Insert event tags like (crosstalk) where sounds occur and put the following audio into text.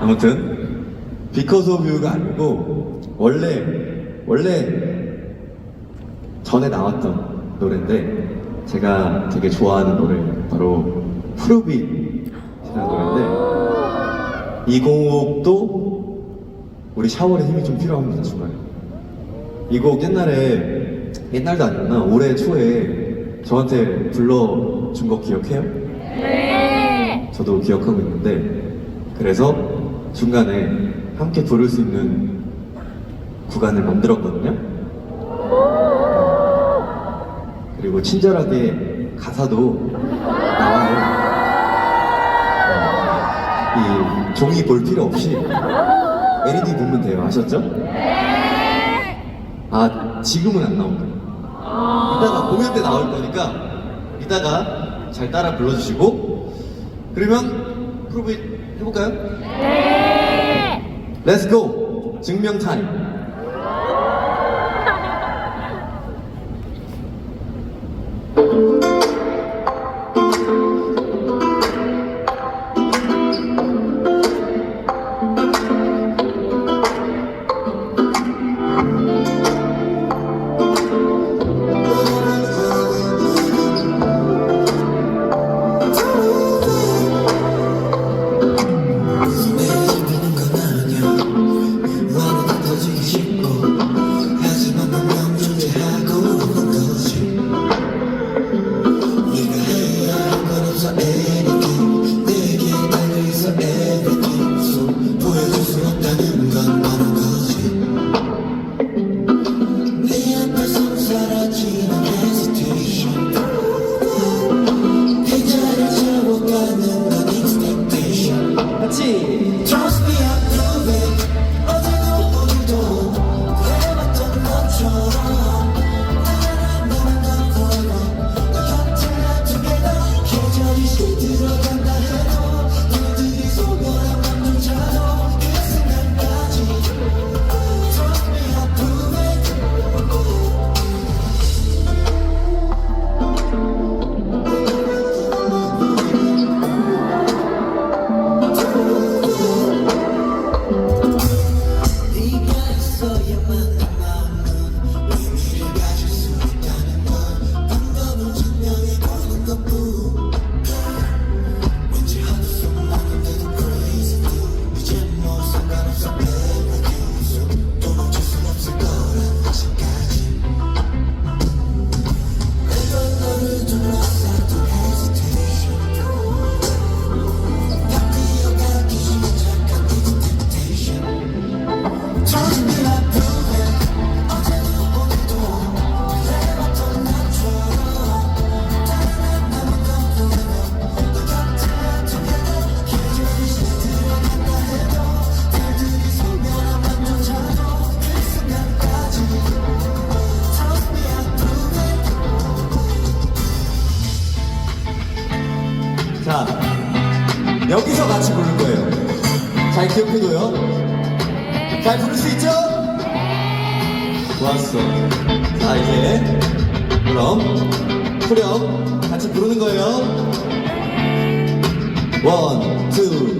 아무튼 Because of You가 아니고 원래 원래 전에 나왔던 노래인데 제가 되게 좋아하는 노래 바로 프루빗이라는 노래인데 이 곡도 우리 샤워의 힘이 좀 필요합니다 정말 이 곡 옛날에 옛날도 아니구나 올해 초에 저한테 불러준 거 기억해요? 네. 저도 기억하고 있는데 그래서 중간에 함께 부를 수 있는 구간을 만들었거든요. 그리고 친절하게 가사도 나와요. 이 종이 볼 필요 없이 LED 보면 돼요. 아셨죠? 아 지금은 안 나온다. 이따가 공연 때 나올 거니까 이따가 잘 따라 불러주시고 그러면 프로브 해볼까요? 네. Let's go! 증명 타임. (laughs) 보 여기서 같이 부를 거예요. 잘 기억해둬요. 잘 부를 수 있죠? 좋았어. 자, 이제, 그럼, 후렴, 같이 부르는 거예요. 원, 투,